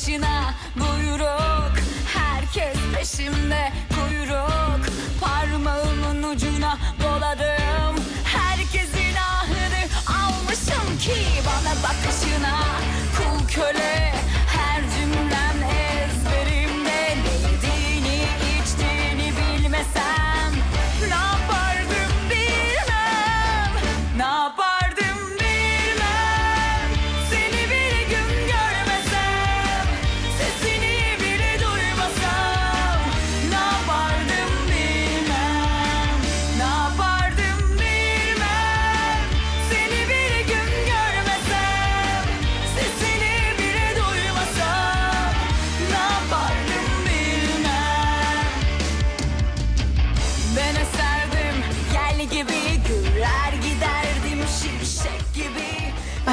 başına buyruk. Herkes peşimde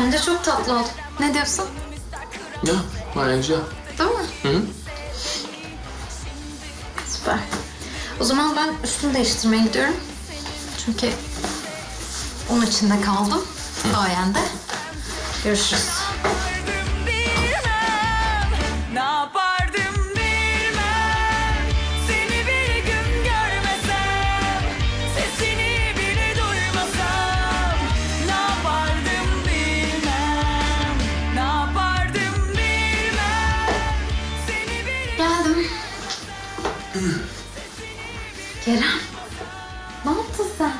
Bence çok tatlı oldu. Ne diyorsun? Ya güzel. Değil mi? Hı hı. Süper. O zaman ben üstümü değiştirmeye gidiyorum. Çünkü onun içinde kaldım. Sayende. Görüşürüz. Kerem. Ne yaptın sen?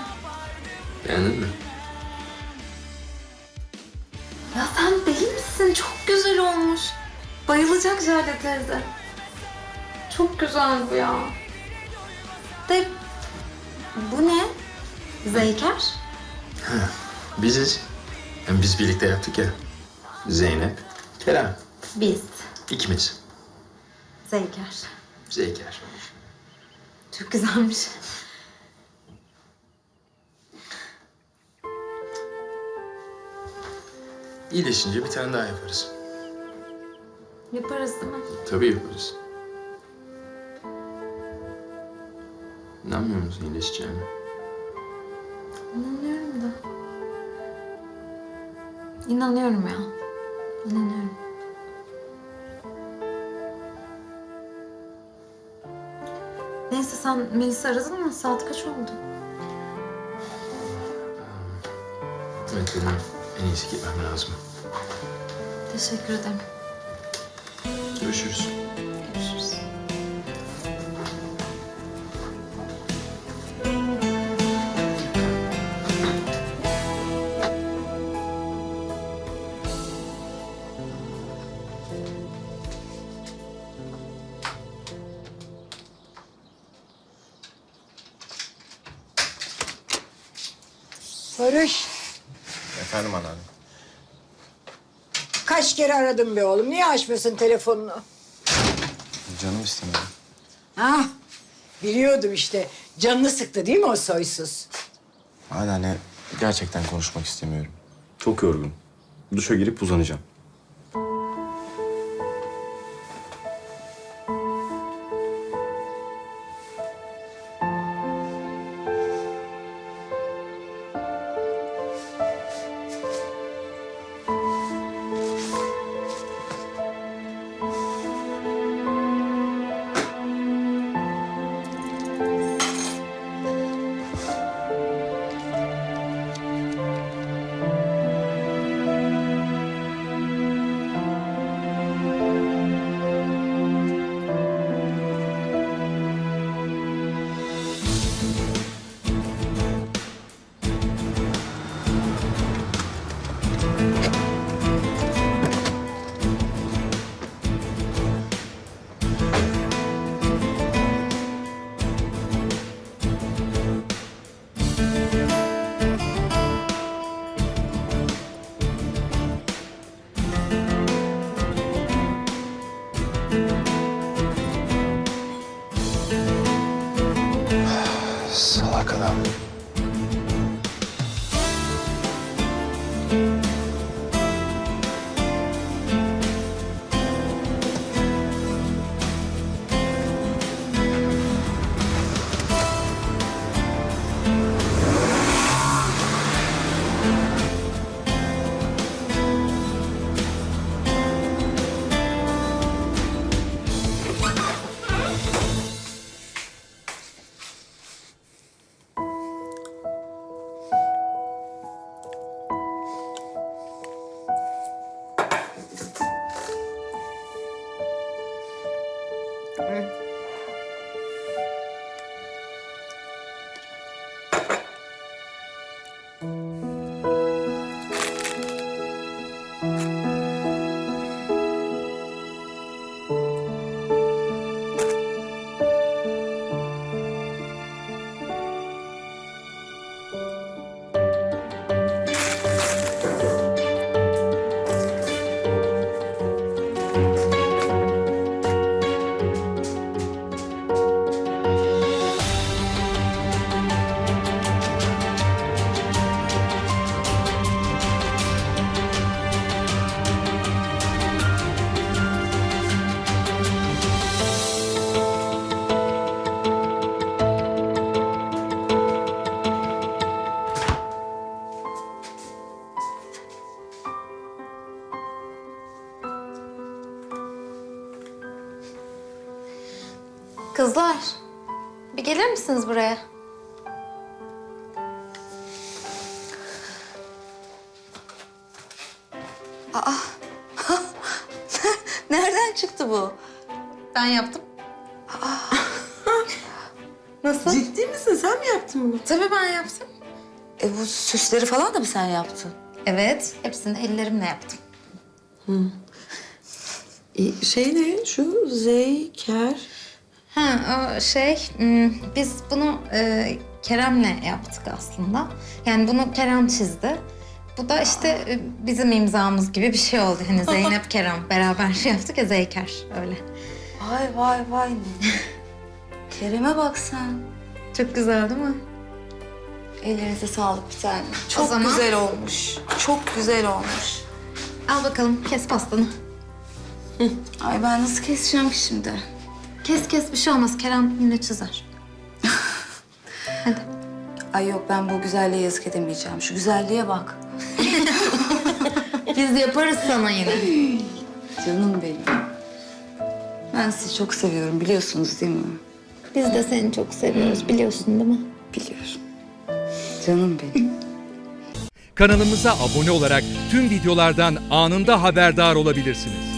Beğendin mi? Ya sen değil misin? Çok güzel olmuş. Bayılacak Jale teyze. Çok güzel bu ya. De bu ne? Zeyker? Biziz. Yani biz birlikte yaptık ya. Zeynep, Kerem. Biz. İkimiz. Zeyker. Zeyker. Çok güzelmiş. İyileşince bir tane daha yaparız. Yaparız değil mi? Tabii yaparız. İnanmıyor musun iyileşeceğine? İnanıyorum da. İnanıyorum ya. İnanıyorum. Neyse sen Melis'i aradın mı? Saat kaç oldu? Evet benim en iyisi gitmem lazım. Teşekkür ederim. Görüşürüz. Görüşürüz. Barış, Efendim anneanne. kaç kere aradım be oğlum. Niye açmıyorsun telefonunu? Canım istemiyor. Ha? Biliyordum işte. Canını sıktı değil mi o soysuz? Anneanne gerçekten konuşmak istemiyorum. Çok yorgun. Duşa girip uzanacağım. から。Kızlar, bir gelir misiniz buraya? Nereden çıktı bu? Ben yaptım. Nasıl? Ciddi misin? Sen mi yaptın bunu? Tabii ben yaptım. E bu süsleri falan da mı sen yaptın? Evet, hepsini ellerimle yaptım. E, şey ne? Şu zeyker. Ha, o şey, hmm, biz bunu e, Kerem'le yaptık aslında. Yani bunu Kerem çizdi. Bu da işte e, bizim imzamız gibi bir şey oldu. Hani Zeynep, Kerem beraber yaptık ya Zeyker öyle. Vay vay vay. Kerem'e bak sen. Çok güzel değil mi? Ellerinize sağlık bir tane. Çok zaman- güzel olmuş. Çok güzel olmuş. Al bakalım, kes pastanı. Ay ben nasıl keseceğim ki şimdi? Kes kes bir şey olmaz. Kerem yine çizer. Hadi. Ay yok ben bu güzelliğe yazık edemeyeceğim. Şu güzelliğe bak. Biz yaparız sana yine. Canım benim. Ben sizi çok seviyorum biliyorsunuz değil mi? Biz de seni çok seviyoruz biliyorsun değil mi? Biliyorum. Canım benim. Kanalımıza abone olarak tüm videolardan anında haberdar olabilirsiniz.